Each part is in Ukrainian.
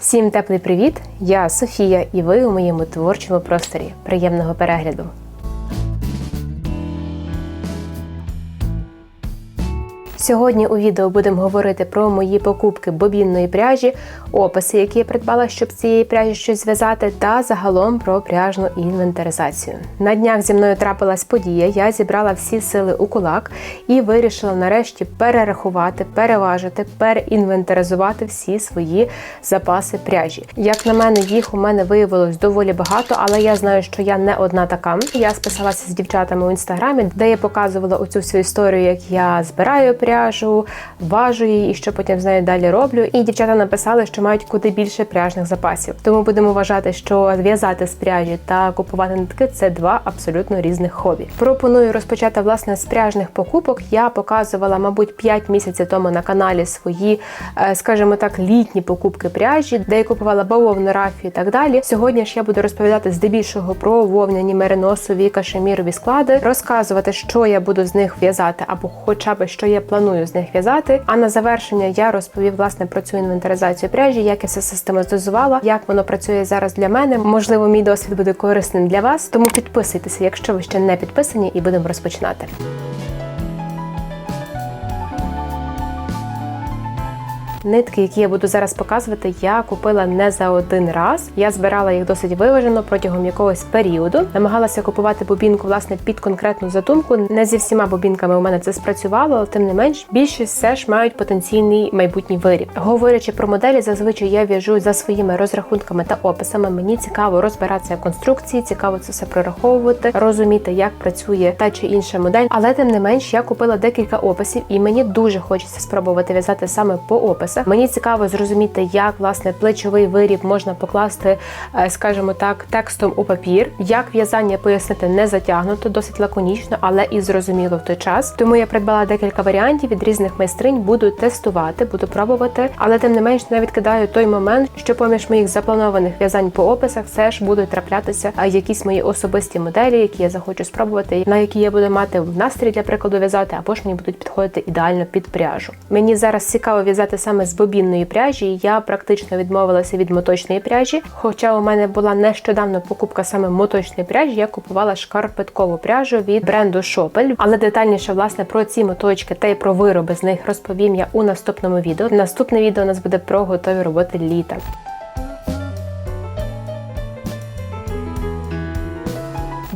Всім теплий привіт! Я Софія, і ви у моєму творчому просторі. Приємного перегляду! Сьогодні у відео будемо говорити про мої покупки бобінної пряжі, описи, які я придбала, щоб з цієї пряжі щось зв'язати, та загалом про пряжну інвентаризацію. На днях зі мною трапилась подія. Я зібрала всі сили у кулак і вирішила нарешті перерахувати, переважити, переінвентаризувати всі свої запаси пряжі. Як на мене, їх у мене виявилось доволі багато, але я знаю, що я не одна така. Я списалася з дівчатами у інстаграмі, де я показувала оцю всю історію, як я збираю пряжу, важу її і що потім з нею далі роблю. І дівчата написали, що мають куди більше пряжних запасів. Тому будемо вважати, що в'язати з пряжі та купувати нитки це два абсолютно різних хобі. Пропоную розпочати власне з пряжних покупок. Я показувала, мабуть, 5 місяців тому на каналі свої, е, скажімо так, літні покупки пряжі, де я купувала бавовну рафію і так далі. Сьогодні ж я буду розповідати здебільшого про вовняні мериносові кашемірові склади, розказувати, що я буду з них в'язати, або хоча б що я планую з них в'язати. А на завершення я розповів власне про цю інвентаризацію пряжі, як я все систематизувала, як воно працює зараз для мене. Можливо, мій досвід буде корисним для вас. Тому підписуйтеся, якщо ви ще не підписані, і будемо розпочинати. Нитки, які я буду зараз показувати, я купила не за один раз. Я збирала їх досить виважено протягом якогось періоду. Намагалася купувати бобінку власне під конкретну задумку. Не зі всіма бобінками у мене це спрацювало, але тим не менш більшість все ж мають потенційний майбутній виріб. Говорячи про моделі, зазвичай я в'яжу за своїми розрахунками та описами. Мені цікаво розбиратися в конструкції, цікаво це все прораховувати, розуміти, як працює та чи інша модель. Але тим не менш я купила декілька описів, і мені дуже хочеться спробувати в'язати саме по описах. Мені цікаво зрозуміти, як власне плечовий виріб можна покласти, е, скажімо так, текстом у папір, як в'язання пояснити не затягнуто, досить лаконічно, але і зрозуміло в той час. Тому я придбала декілька варіантів від різних майстринь, буду тестувати, буду пробувати, але тим не менш не відкидаю той момент, що поміж моїх запланованих в'язань по описах все ж будуть траплятися е, якісь мої особисті моделі, які я захочу спробувати, на які я буду мати в настрій для прикладу в'язати, або ж мені будуть підходити ідеально під пряжу. Мені зараз цікаво в'язати саме з бобінної пряжі. Я практично відмовилася від моточної пряжі. Хоча у мене була нещодавно покупка саме моточної пряжі, я купувала шкарпеткову пряжу від бренду Шопель. Але детальніше власне про ці моточки та й про вироби з них розповім я у наступному відео. Наступне відео у нас буде про готові роботи літа.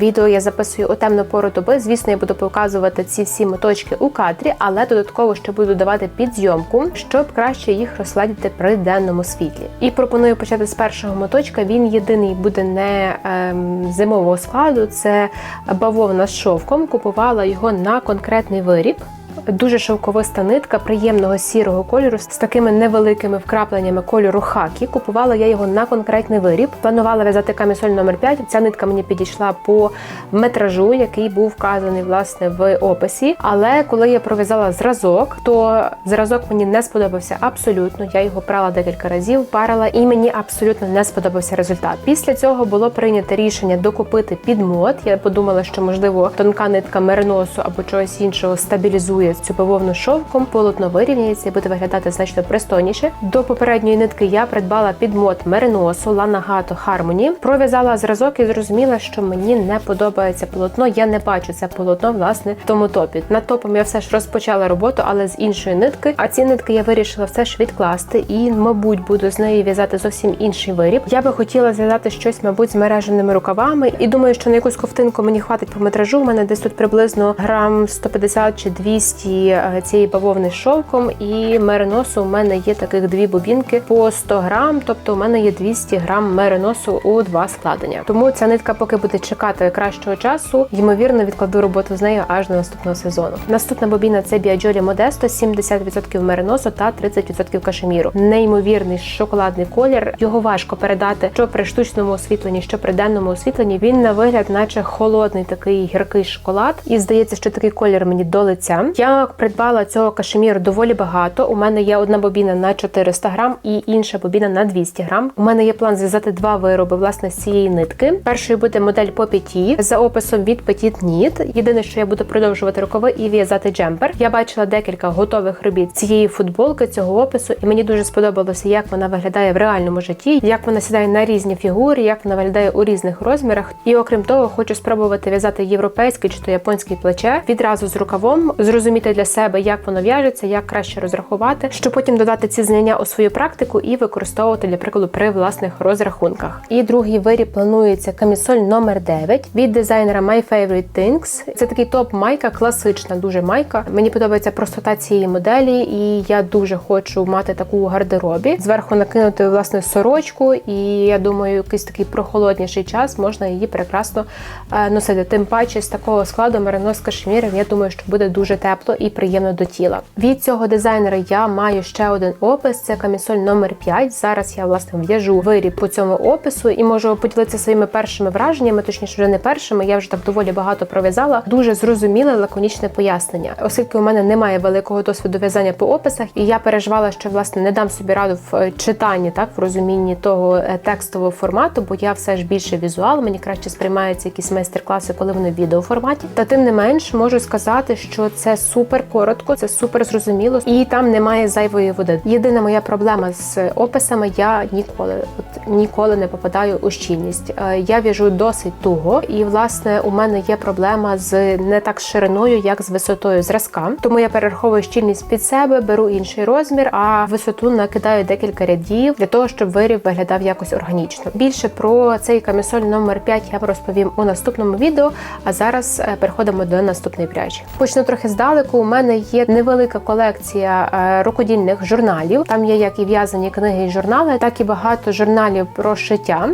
Відео я записую у темну пору доби. Звісно, я буду показувати ці всі моточки у кадрі, але додатково ще буду давати підзйомку, щоб краще їх розсладити при денному світлі. І пропоную почати з першого моточка. Він єдиний буде не ем, зимового складу, це бавовна з шовком. Купувала його на конкретний виріб. Дуже шовковиста нитка приємного сірого кольору з такими невеликими вкрапленнями кольору хакі. Купувала я його на конкретний виріб. Планувала в'язати камісоль номер 5 Ця нитка мені підійшла по метражу, який був вказаний власне в описі. Але коли я пров'язала зразок, то зразок мені не сподобався абсолютно. Я його прала декілька разів, парила, і мені абсолютно не сподобався результат. Після цього було прийнято рішення докупити підмот. Я подумала, що можливо тонка нитка мериносу або чогось іншого стабілізує цю бавовну шовком, полотно вирівняється і буде виглядати значно пристойніше. До попередньої нитки я придбала підмот мериносу Lana Hato Harmony. Пров'язала зразок і зрозуміла, що мені не подобається полотно. Я не бачу це полотно власне в тому топі. Над топом я все ж розпочала роботу, але з іншої нитки. А ці нитки я вирішила все ж відкласти і, мабуть, буду з нею в'язати зовсім інший виріб. Я би хотіла зв'язати щось, мабуть, з мереженими рукавами. І думаю, що на якусь ковтинку мені хватить по метражу. У мене десь тут приблизно грам 150 чи 200 е, цієї бавовни з шовком, і мериносу у мене є таких дві бобінки по 100 грам, тобто у мене є 200 грам мериносу у два складення. Тому ця нитка, поки буде чекати кращого часу, ймовірно, відкладу роботу з нею аж до наступного сезону. Наступна бобіна це Біаджолі Модесто, 70% мериносу та 30% кашеміру. Неймовірний шоколадний колір. Його важко передати, що при штучному освітленні, що при денному освітленні. Він на вигляд, наче холодний такий гіркий шоколад. І здається, що такий колір мені до лиця. Я придбала цього кашеміру доволі багато. У мене є одна бобіна на 400 грам і інша бобіна на 200 грам. У мене є план зв'язати два вироби власне з цієї нитки. Першою буде модель по п'яті за описом від Petit Knit. Єдине, що я буду продовжувати рукави і в'язати джемпер. Я бачила декілька готових робіт цієї футболки, цього опису, і мені дуже сподобалося, як вона виглядає в реальному житті, як вона сідає на різні фігури, як вона виглядає у різних розмірах. І окрім того, хочу спробувати в'язати європейське чи то японське плече відразу з рукавом, зрозуміти для себе, як воно в'яжеться, як краще розрахувати, щоб потім додати ці знання у свою практику і використовувати для прикладу при власних розрахунках. І другий виріб планується камісоль номер 9 від дизайнера My Favorite Things. Це такий топ майка, класична, дуже майка. Мені подобається простота цієї моделі, і я дуже хочу мати таку гардеробі. Зверху накинути власне сорочку, і я думаю, якийсь такий прохолодніший час можна її прекрасно е, носити. Тим паче з такого складу меринос з кашеміром, я думаю, що буде дуже тепло і приємно до тіла. Від цього дизайнера я маю ще один опис. Це камісоль номер 5 Зараз я власне в'яжу виріб по цьому опису і можу поділитися своїми першими враженнями, точніше, вже не першими. Я вже так доволі багато пров'язала. Дуже зрозуміле лаконічне пояснення, оскільки у мене немає великого досвіду в'язання по описах, і я переживала, що власне не дам собі раду в е, читанні, так в розумінні того е, текстового формату, бо я все ж більше візуал. Мені краще сприймаються якісь майстер-класи, коли вони в відеоформаті. Та тим не менш можу сказати, що це супер коротко, це супер зрозуміло, і там немає зайвої води. Єдина моя проблема з описами я ніколи, от ніколи не попадаю у щільність. Е, Я в'яжу досить туго, і власне у мене є проблема з не так шириною, як з висотою зразка. Тому я перераховую щільність під себе, беру інший розмір, а висоту накидаю декілька рядів для того, щоб виріб виглядав якось органічно. Більше про цей камісоль номер 5 я розповім у наступному відео. А зараз е, переходимо до наступної пряжі. Почну трохи здалеку. У мене є невелика колекція е, рукодільних журналів. Там є як і в'язані книги і журнали, так і багато журналів про шиття.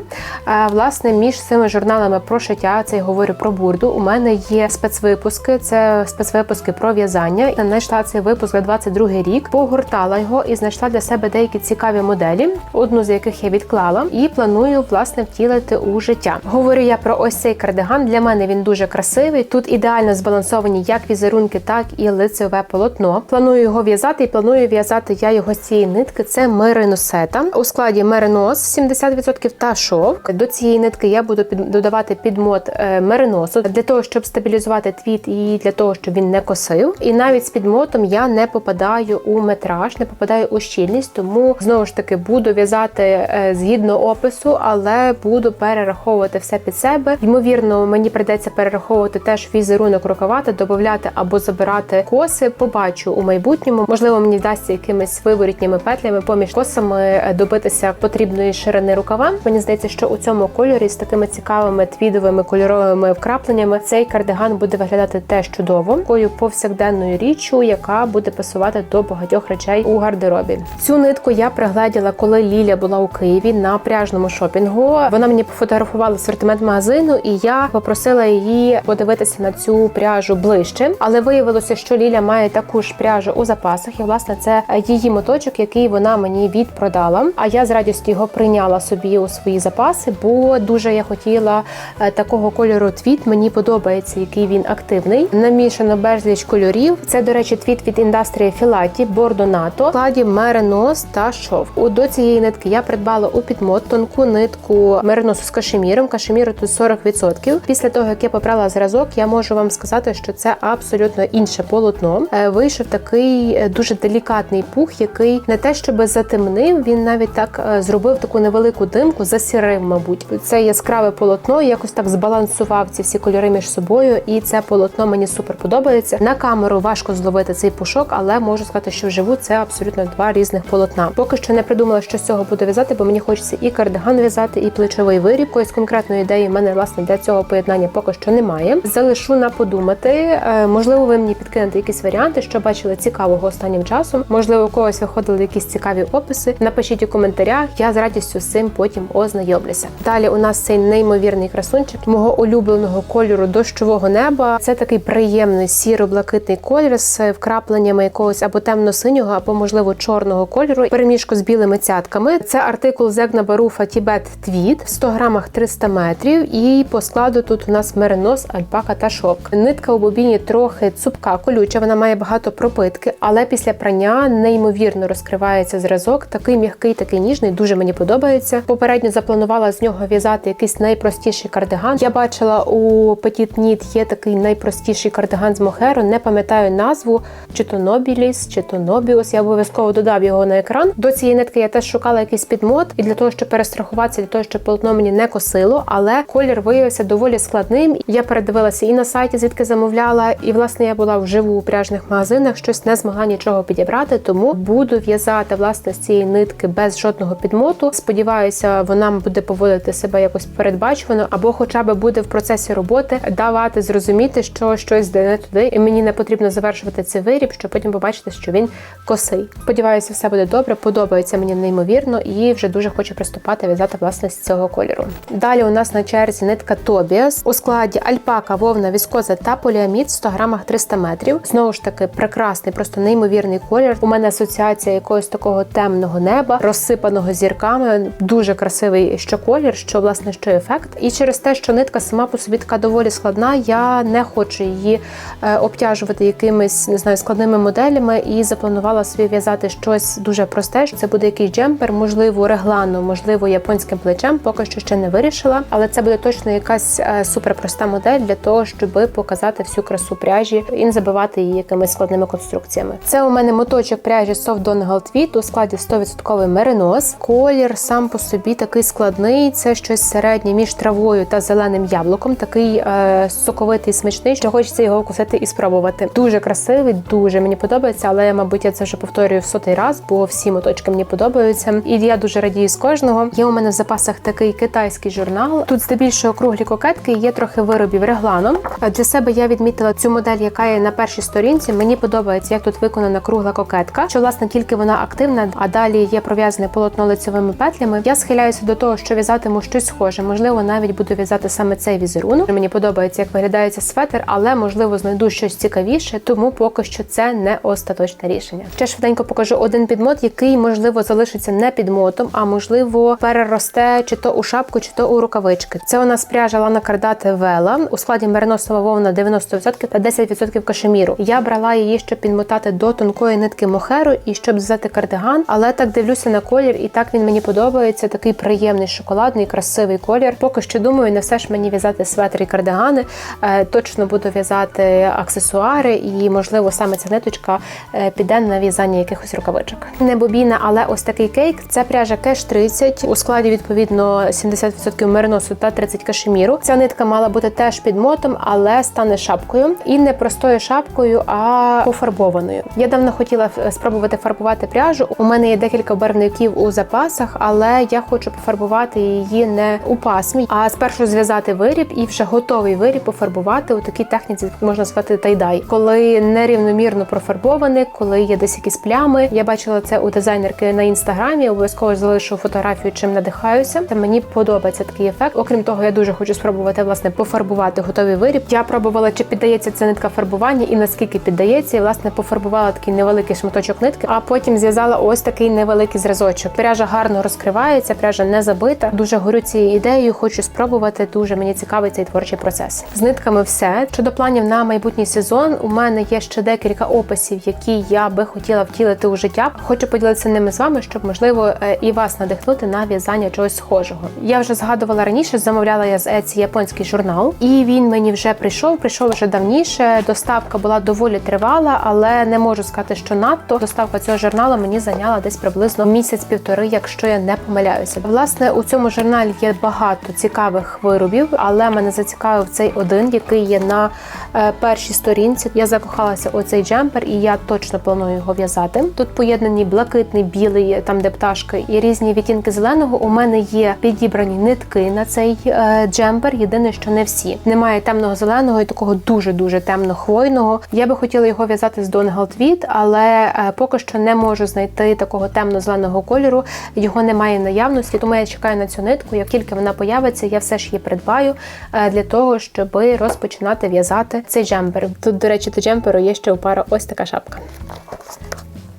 Е, Власне, між цими журналами про шиття, це я говорю про бурду. У мене є спецвипуски, це спецвипуски про в'язання. Я знайшла цей випуск за 22 рік, погортала його і знайшла для себе деякі цікаві моделі, одну з яких я відклала, і планую власне втілити у життя. Говорю я про ось цей кардиган. Для мене він дуже красивий. Тут ідеально збалансовані як візерунки, так і лицеве полотно. Планую його в'язати і планую в'язати я його з цієї нитки. Це мериносета у складі меринос 70% та шовк. До цієї нитки я буду додавати підмот е, мериносу для того, щоб стабілізувати твіт і для того, щоб він не косив. І навіть з підмотом я не попадаю у метраж, не попадаю у щільність, тому знову ж таки буду в'язати е, згідно опису, але буду перераховувати все під себе. Ймовірно, мені прийдеться перераховувати теж візерунок рукавати, додати або забирати коси. Побачу у майбутньому. Можливо, мені вдасться якимись виворітніми петлями поміж косами е, добитися потрібної ширини рукава. Мені здається, що у цьому кольорі з такими цікавими твідовими кольоровими вкрапленнями цей кардиган буде виглядати теж чудово, такою повсякденною річчю, яка буде пасувати до багатьох речей у гардеробі. Цю нитку я пригледіла, коли Ліля була у Києві на пряжному шопінгу. Вона мені пофотографувала асортимент магазину, і я попросила її подивитися на цю пряжу ближче. Але виявилося, що Ліля має таку ж пряжу у запасах, і власне це її моточок, який вона мені відпродала. А я з радістю його прийняла собі у свої запаси, бо дуже я хотіла е, такого кольору твіт. Мені подобається, який він активний. Намішано безліч кольорів. Це, до речі, твіт від індастрії Філаті, бордо НАТО, складі меринос та шовк. До цієї нитки я придбала у підмот тонку нитку мериносу з кашеміром. Кашеміру тут 40%. Після того, як я попрала зразок, я можу вам сказати, що це абсолютно інше полотно. Е, Вийшов такий е, дуже делікатний пух, який не те, щоб затемнив, він навіть так е, зробив таку невелику димку, засірив, мабуть. Це яскраве полотно, якось так збалансував ці всі кольори між собою, і це полотно мені супер подобається. На камеру важко зловити цей пушок, але можу сказати, що вживу це абсолютно два різних полотна. Поки що не придумала, що з цього буду в'язати, бо мені хочеться і кардиган в'язати, і плечовий виріб. Якоїсь конкретної ідеї в мене власне для цього поєднання поки що немає. Залишу на подумати. Можливо, ви мені підкинете якісь варіанти, що бачили цікавого останнім часом. Можливо, у когось виходили якісь цікаві описи. Напишіть у коментарях. Я з радістю з цим потім ознайомлюся. Далі у нас цей неймовірний красунчик мого улюбленого кольору дощового неба. Це такий приємний сіро-блакитний колір з вкрапленнями якогось або темно-синього, або можливо чорного кольору. Переміжку з білими цятками. Це артикул Зегна Баруфа Тібет Твіт в 100 грамах 300 метрів. І по складу тут у нас меринос, альпака та шовк. Нитка у бобіні трохи цупка колюча, вона має багато пропитки, але після прання неймовірно розкривається зразок. Такий м'який, такий ніжний, дуже мені подобається. Попередньо запланувала з нього в'язати якийсь найпростіший кардиган. Я бачила у Petit Knit є такий найпростіший кардиган з мохеру. Не пам'ятаю назву, чи то Нобіліс, чи то Нобіус. Я обов'язково додав його на екран. До цієї нитки я теж шукала якийсь підмот, і для того, щоб перестрахуватися, для того, щоб полотно мені не косило, але колір виявився доволі складним. Я передивилася і на сайті, звідки замовляла, і власне я була вживу у пряжних магазинах, щось не змогла нічого підібрати, тому буду в'язати власне з цієї нитки без жодного підмоту. Сподіваюся, вона буде поводити себе якось передбачувано, або, хоча б буде в процесі роботи давати зрозуміти, що щось йде не туди, і мені не потрібно завершувати цей виріб, щоб потім побачити, що він косий. Сподіваюся, все буде добре. Подобається мені неймовірно, і вже дуже хочу приступати в'язати власне з цього кольору. Далі у нас на черзі нитка Тобіас у складі альпака, вовна, віскоза та поліамід 100 грамах 300 метрів. Знову ж таки, прекрасний, просто неймовірний колір. У мене асоціація якогось такого темного неба, розсипаного зірками. Дуже красивий що колір, що власне що ефект. І через те, що нитка сама по собі така доволі складна, я не хочу її е, обтяжувати якимись не знаю складними моделями і запланувала собі в'язати щось дуже просте. Це буде якийсь джемпер, можливо, реглану, можливо, японським плечем. Поки що ще не вирішила, але це буде точно якась е, суперпроста модель для того, щоб показати всю красу пряжі і забивати її якимись складними конструкціями. Це у мене моточок пряжі Soft Dawn Gold Tweed у складі 100% меринос. Колір сам по собі такий складний. Це щось середнє між травою та зеленим яблуком. Такий е, соковитий, смачний, що хочеться його вкусити і спробувати. Дуже красивий, дуже мені подобається, але мабуть я це вже повторюю в сотий раз, бо всі моточки мені подобаються. І я дуже радію з кожного. Є у мене в запасах такий китайський журнал. Тут здебільшого круглі кокетки, є трохи виробів регланом. Для себе я відмітила цю модель, яка є на першій сторінці. Мені подобається, як тут виконана кругла кокетка, що власне тільки вона активна, а далі є пров'язане полотно лицевими петлями. Я схиляюся до того, що в'язатиму щось схоже. Можливо, навіть буду в'язати саме цей візерунок. Мені подобається, як виглядає цей светр, але можливо знайду щось цікавіше, тому поки що це не остаточне рішення. Ще швиденько покажу один підмот, який можливо залишиться не підмотом, а можливо переросте чи то у шапку, чи то у рукавички. Це у нас пряжа Лана Кардати Вела у складі мериносова вовна 90% та 10% кашеміру. Я брала її, щоб підмотати до тонкої нитки мохеру і щоб зв'язати кардиган, але так дивлюся на колір, і так він мені подобається. Такий приємний шоколадний, красивий колір. Поки що думаю, не все ж мені в'язати светри і кардигани. Е, точно буду в'язати аксесуари, і можливо саме ця ниточка е, піде на в'язання якихось рукавичок. Не бобіна, але ось такий кейк. Це пряжа кеш 30 у складі відповідно 70% мериносу та 30 кашеміру. Ця нитка мала бути теж під мотом, але стане шапкою і не простою шапкою, а пофарбованою. Я давно хотіла е, спробувати фарбувати пряжу. У мене є декілька барвників у запасах, але я хочу пофарбувати її не у пасмі, а спершу зв'язати виріб і вже готовий виріб пофарбувати у такій техніці, можна звати тайдай, коли нерівномірно профарбований, коли є десь якісь плями. Я бачила це у дизайнерки на інстаграмі. Обов'язково залишу фотографію, чим надихаюся. Та мені подобається такий ефект. Окрім того, я дуже хочу спробувати власне пофарбувати готовий виріб. Я пробувала, чи піддається ця нитка фарбування і наскільки піддається. І власне пофарбувала такий невеликий шматочок нитки, а потім зв'язала ось такий невеликий зразочок. Пряжа гарно розкривається, пряжа не забита. Дуже горю цією ідеєю, хочу спробувати. Дуже мені цікавий цей творчий процес. З нитками все щодо планів на майбутній сезон. У мене є ще декілька описів, які я би хотіла втілити у життя. Хочу поділитися ними з вами, щоб можливо е, і вас надихнути на в'язання чогось схожого. Я вже згадувала раніше, замовляла я з Etsy японський журнал, і він мені вже прийшов. Прийшов вже давніше. Доставка була доволі тривала, але не можу сказати, що надто доставка цього журналу мені зайняла десь приблизно місяць-півтори, якщо я не помиляюся. Власне, у цьому журналі є багато цікавих виробів, але мене зацікавив цей один, який є на е, першій сторінці. Я закохалася у цей джемпер, і я точно планую його в'язати. Тут поєднані блакитний, білий, там де пташки, і різні відтінки зеленого. У мене є підібрані нитки на цей е, джемпер. Єдине, що не всі немає темного зеленого і такого дуже дуже темно хвойного. Я би хотіла його в'язати з Dawn Gold але е, поки що не можу знайти такого темно-зеленого кольору. Його немає наявності, тому я чекаю на цю нитку. Як тільки вона появиться, я все ж її придбаю е, для того, щоб розпочинати в'язати цей джемпер. Тут, до речі, до джемперу є ще у пара ось така шапка.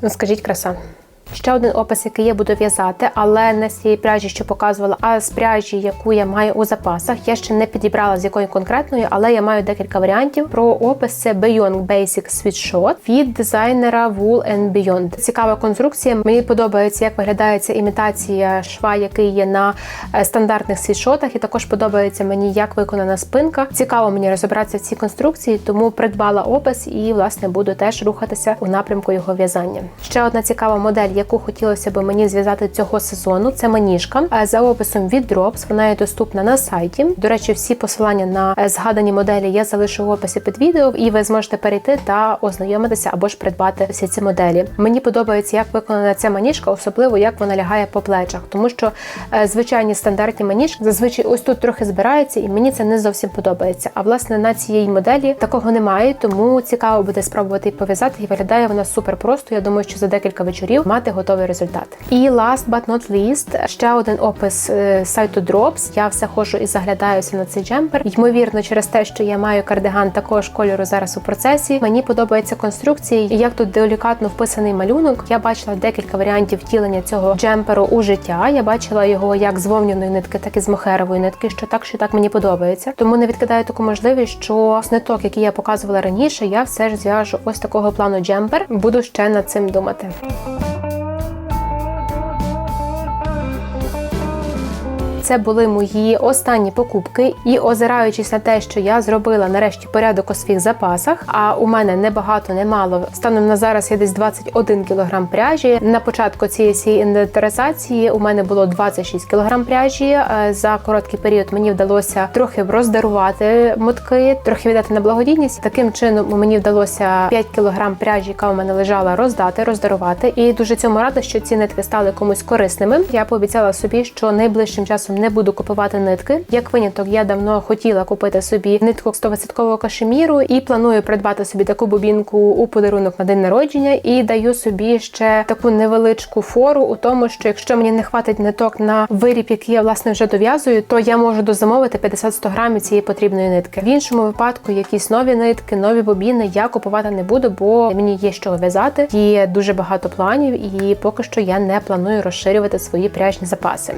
Ну, скажіть, краса. Ще один опис, який я буду в'язати, але не з цієї пряжі, що показувала, а з пряжі, яку я маю у запасах. Я ще не підібрала з якою конкретною, але я маю декілька варіантів. Про опис це Beyond Basic Sweatshirt від дизайнера Wool and Beyond. Цікава конструкція. Мені подобається, як виглядає ця імітація шва, який є на е, стандартних світшотах, і також подобається мені, як виконана спинка. Цікаво мені розібратися в цій конструкції, тому придбала опис і власне буду теж рухатися у напрямку його в'язання. Ще одна цікава модель, яку хотілося б мені зв'язати цього сезону. Це маніжка Е, за описом від Drops. Вона є доступна на сайті. До речі, всі посилання на е, згадані моделі я залишу в описі під відео, і ви зможете перейти та ознайомитися або ж придбати всі ці моделі. Мені подобається, як виконана ця маніжка, особливо як вона лягає по плечах, тому що е, звичайні стандартні маніжки зазвичай ось тут трохи збирається, і мені це не зовсім подобається. А власне на цієї моделі такого немає, тому цікаво буде спробувати її пов'язати. І виглядає вона супер просто. Я думаю, що за декілька вечорів мати готовий результат. І last but not least, ще один опис е, сайту Drops. Я все ходжу і заглядаюся на цей джемпер. Ймовірно, через те, що я маю кардиган такого ж кольору зараз у процесі. Мені подобається конструкція, як тут делікатно вписаний малюнок. Я бачила декілька варіантів втілення цього джемперу у життя. Я бачила його як з вовняної нитки, так і з мохерової нитки, що так, що так мені подобається. Тому не відкидаю таку можливість, що з ниток, які я показувала раніше, я все ж зв'яжу ось такого плану джемпер. Буду ще над цим думати. Це були мої останні покупки, і озираючись на те, що я зробила нарешті порядок у своїх запасах. А у мене не багато, не. Станом на зараз я десь 21 кг пряжі. На початку цієї всієї інвентаризації у мене було 26 кг пряжі. Е, За короткий період мені вдалося трохи роздарувати мотки, трохи віддати на благодійність. Таким чином мені вдалося 5 кг пряжі, яка у мене лежала, роздати, роздарувати. І дуже цьому рада, що ці нитки стали комусь корисними. Я пообіцяла собі, що найближчим часом не буду купувати нитки. Як виняток, я давно хотіла купити собі нитку 100% кашеміру і планую придбати собі таку бобінку у подарунок на день народження. І даю собі ще таку невеличку фору у тому, що якщо мені не хватить ниток на виріб, який я власне вже дов'язую, то я можу дозамовити 50-100 грамів цієї потрібної нитки. В іншому випадку якісь нові нитки, нові бобіни я купувати не буду, бо мені є що в'язати. Є дуже багато планів, і поки що я не планую розширювати свої пряжні запаси.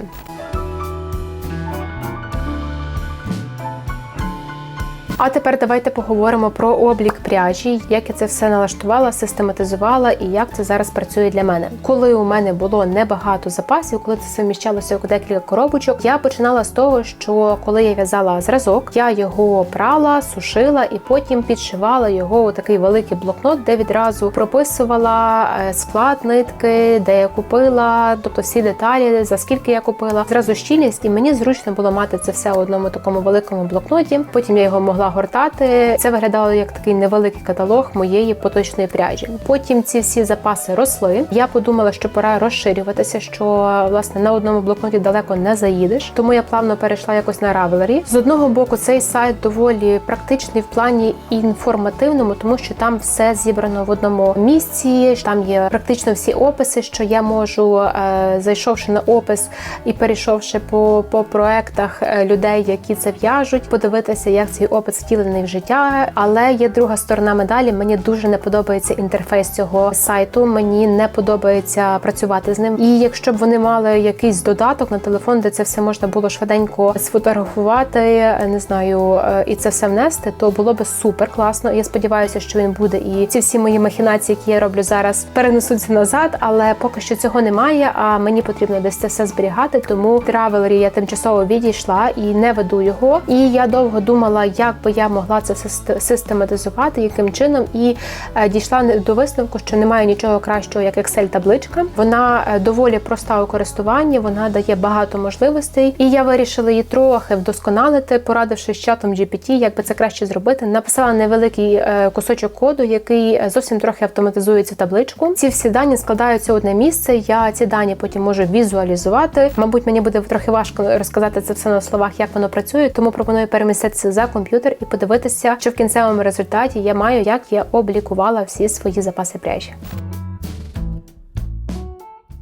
А тепер давайте поговоримо про облік пряжі, як я це все налаштувала, систематизувала і як це зараз працює для мене. Коли у мене було небагато запасів, коли це вміщалося у декілька коробочок, я починала з того, що коли я в'язала зразок, я його прала, сушила і потім підшивала його у такий великий блокнот, де відразу прописувала е, склад нитки, де я купила, тобто всі деталі, за скільки я купила, зразу щільність, і мені зручно було мати це все у одному такому великому блокноті. Потім я його могла гортати. Це виглядало як такий невеликий каталог моєї поточної пряжі. Потім ці всі запаси росли. Я подумала, що пора розширюватися, що власне на одному блокноті далеко не заїдеш. Тому я плавно перейшла якось на Ravelry. З одного боку, цей сайт доволі практичний в плані інформативному, тому що там все зібрано в одному місці. Там є практично всі описи, що я можу, е, зайшовши на опис і перейшовши по, по проектах е, людей, які це в'яжуть, подивитися, як цей опис втілений в життя. Але є друга сторона медалі. Мені дуже не подобається інтерфейс цього сайту. Мені не подобається працювати з ним. І якщо б вони мали якийсь додаток на телефон, де це все можна було швиденько сфотографувати, не знаю, е, і це все внести, то було би супер класно. Я сподіваюся, що він буде. І ці всі мої махінації, які я роблю зараз, перенесуться назад. Але поки що цього немає. А мені потрібно десь це все зберігати. Тому Travelry я тимчасово відійшла і не веду його. І я довго думала, як би я могла це систематизувати, яким чином, і е, дійшла до висновку, що немає нічого кращого, як Excel-табличка. Вона е, доволі проста у користуванні, вона дає багато можливостей, і я вирішила її трохи вдосконалити, порадившись з чатом GPT, як би це краще зробити. Написала невеликий е, кусочок коду, який зовсім трохи автоматизує цю табличку. Ці всі дані складаються в одне місце. Я ці дані потім можу візуалізувати. Мабуть, мені буде трохи важко розказати це все на словах, як воно працює, тому пропоную переміститися за комп'ютер і подивитися, що в кінцевому результаті я маю, як я облікувала всі свої запаси пряжі.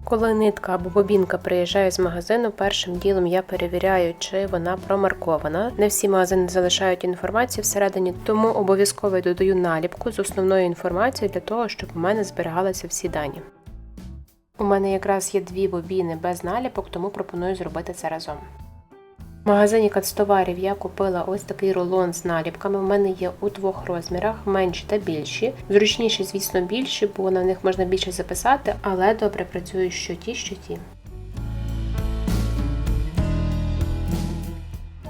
Коли нитка або бобінка приїжджає з магазину, першим ділом я перевіряю, чи вона промаркована. Не всі магазини залишають інформацію всередині, тому обов'язково додаю наліпку з основною інформацією для того, щоб у мене зберігалися всі дані. У мене якраз є дві бобіни без наліпок, тому пропоную зробити це разом. В магазині канцтоварів я купила ось такий рулон з наліпками. У мене є у двох розмірах, менші та більші. Зручніші, звісно, більші, бо на них можна більше записати, але добре працюють що ті, що ті.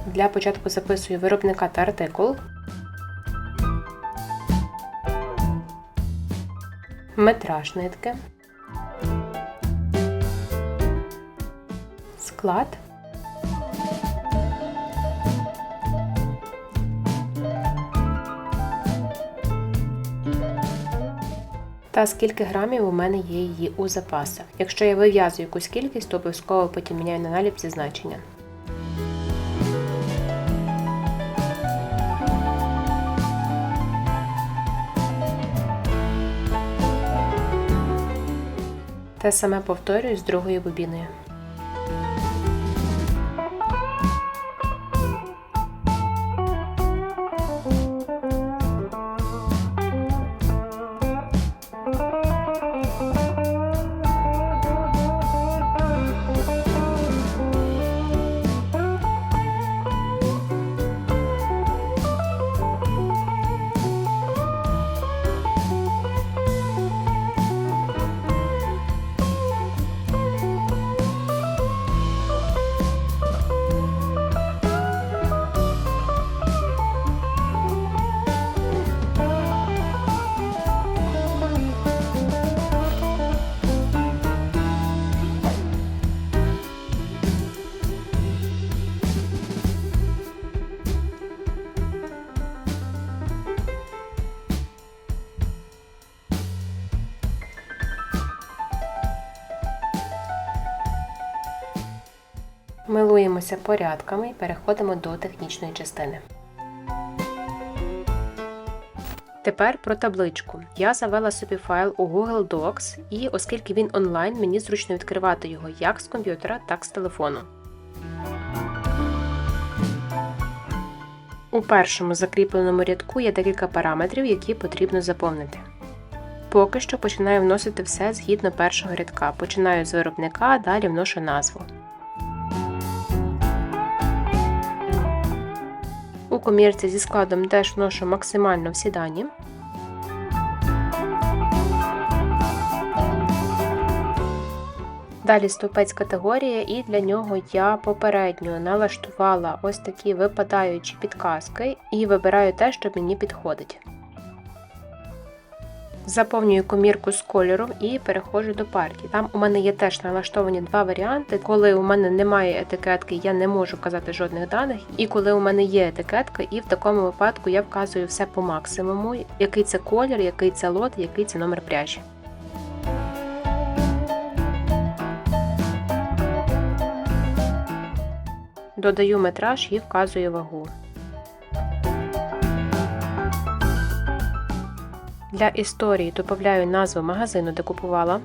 Для початку записую виробника та артикул. Метраж нитки. Склад. Та скільки грамів у мене є її у запасах. Якщо я вив'язую якусь кількість, то обов'язково потім міняю на наліпці значення. Те саме повторюю з другою бобіною. Милуємося порядками і переходимо до технічної частини. Тепер про табличку. Я завела собі файл у Google Docs, і оскільки він онлайн, мені зручно відкривати його як з комп'ютера, так з телефону. У першому закріпленому рядку є декілька параметрів, які потрібно заповнити. Поки що починаю вносити все згідно першого рядка. Починаю з виробника, далі вношу назву. У комірці зі складом теж вношу максимально всі дані. Далі стовпець категорія, і для нього я попередньо налаштувала ось такі випадаючі підказки і вибираю те, що мені підходить. Заповнюю комірку з кольором і переходжу до партії. Там у мене є теж налаштовані два варіанти. Коли у мене немає етикетки, я не можу вказати жодних даних. І коли у мене є етикетка, і в такому випадку я вказую все по максимуму, який це колір, який це лот, який це номер пряжі. Додаю метраж і вказую вагу. Для історії додаю назву магазину, де купувала.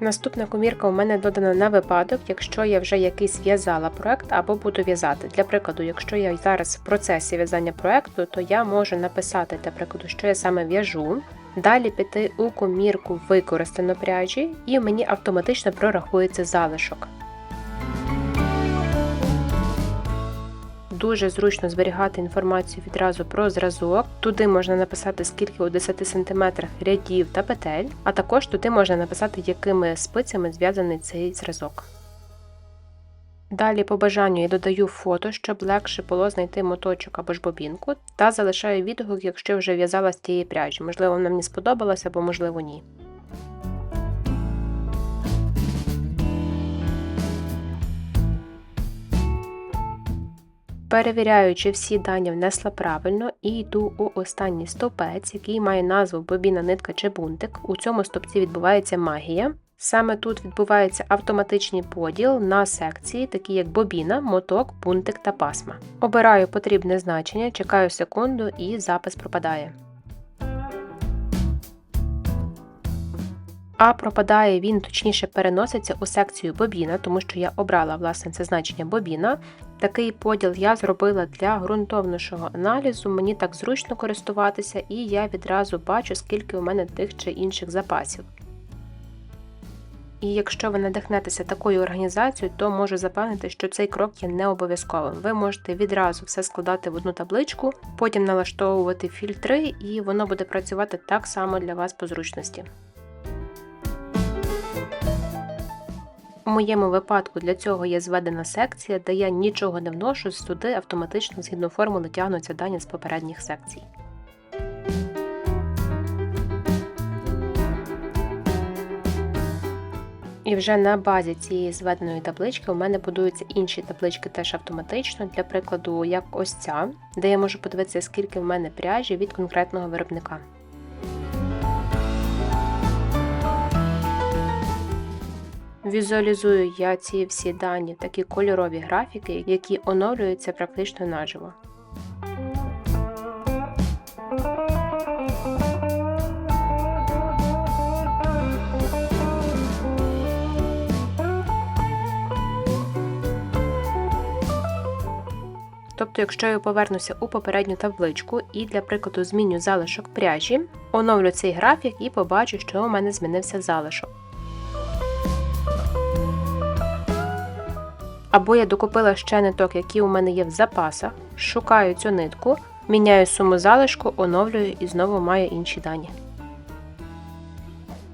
Наступна комірка у мене додана на випадок, якщо я вже якийсь в'язала проект або буду в'язати. Для прикладу, якщо я зараз в процесі в'язання проекту, то я можу написати, для прикладу, що я саме в'яжу. Далі піти у комірку використано пряжі, і мені автоматично прорахується залишок. Дуже зручно зберігати інформацію відразу про зразок. Туди можна написати, скільки у 10 см рядів та петель, а також туди можна написати, якими спицями зв'язаний цей зразок. Далі по бажанню я додаю фото, щоб легше було знайти моточок або ж бобінку, та залишаю відгук, якщо вже в'язала з тієї пряжі. Можливо, вона мені сподобалася, або можливо ні. Перевіряю, чи всі дані внесла правильно, і йду у останній стовпець, який має назву бобіна нитка чи бунтик. У цьому стовпці відбувається магія. Саме тут відбувається автоматичний поділ на секції, такі як бобіна, моток, бунтик та пасма. Обираю потрібне значення, чекаю секунду і запис пропадає. А пропадає він, точніше, переноситься у секцію бобіна, тому що я обрала власне це значення бобіна. Такий поділ я зробила для ґрунтовнішого аналізу. Мені так зручно користуватися, і я відразу бачу, скільки у мене тих чи інших запасів. І якщо ви надихнетеся такою організацією, то можу запевнити, що цей крок є не обов'язковим. Ви можете відразу все складати в одну табличку, потім налаштовувати фільтри, і воно буде працювати так само для вас по зручності. У моєму випадку для цього є зведена секція, де я нічого не вношу, туди автоматично згідно формули тягнуться дані з попередніх секцій. І вже на базі цієї зведеної таблички у мене будуються інші таблички теж автоматично, для прикладу, як ось ця, де я можу подивитися, скільки в мене пряжі від конкретного виробника. Візуалізую я ці всі дані, такі кольорові графіки, які оновлюються практично наживо. Тобто, якщо я повернуся у попередню табличку і для прикладу зміню залишок пряжі, оновлю цей графік і побачу, що у мене змінився залишок. Або я докупила ще ниток, які у мене є в запасах, шукаю цю нитку, міняю суму залишку, оновлюю і знову маю інші дані.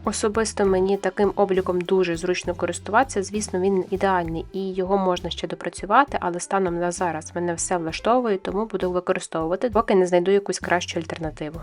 Особисто мені таким обліком дуже зручно користуватися, звісно, він ідеальний і його можна ще допрацювати, але станом на зараз мене все влаштовує, тому буду використовувати, поки не знайду якусь кращу альтернативу.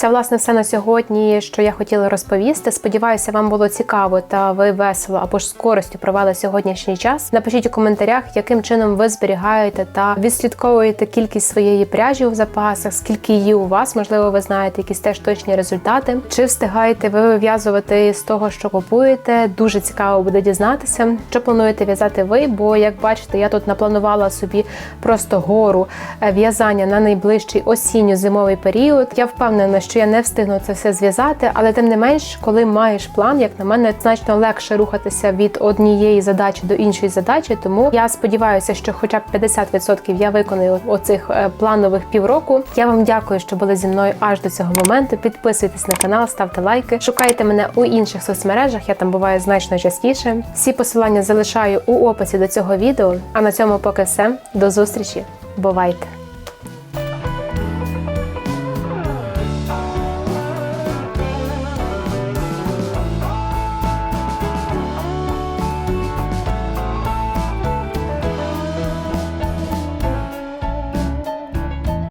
Це власне все на сьогодні, що я хотіла розповісти. Сподіваюся, вам було цікаво та ви весело або ж з користю провели сьогоднішній час. Напишіть у коментарях, яким чином ви зберігаєте та відслідковуєте кількість своєї пряжі у запасах, скільки її у вас, можливо, ви знаєте якісь теж точні результати. Чи встигаєте ви вив'язувати з того, що купуєте? Дуже цікаво буде дізнатися, що плануєте в'язати ви, бо як бачите, я тут напланувала собі просто гору е, в'язання на найближчий осінньо-зимовий період. Я впевнена, що я не встигну це все зв'язати, але тим не менш, коли маєш план, як на мене, значно легше рухатися від однієї задачі до іншої задачі. Тому я сподіваюся, що хоча б 50% я виконую оцих е, планових півроку. Я вам дякую, що були зі мною аж до цього моменту. Підписуйтесь на канал, ставте лайки, шукайте мене у інших соцмережах. Я там буваю значно частіше. Всі посилання залишаю у описі до цього відео. А на цьому поки все. До зустрічі. Бувайте!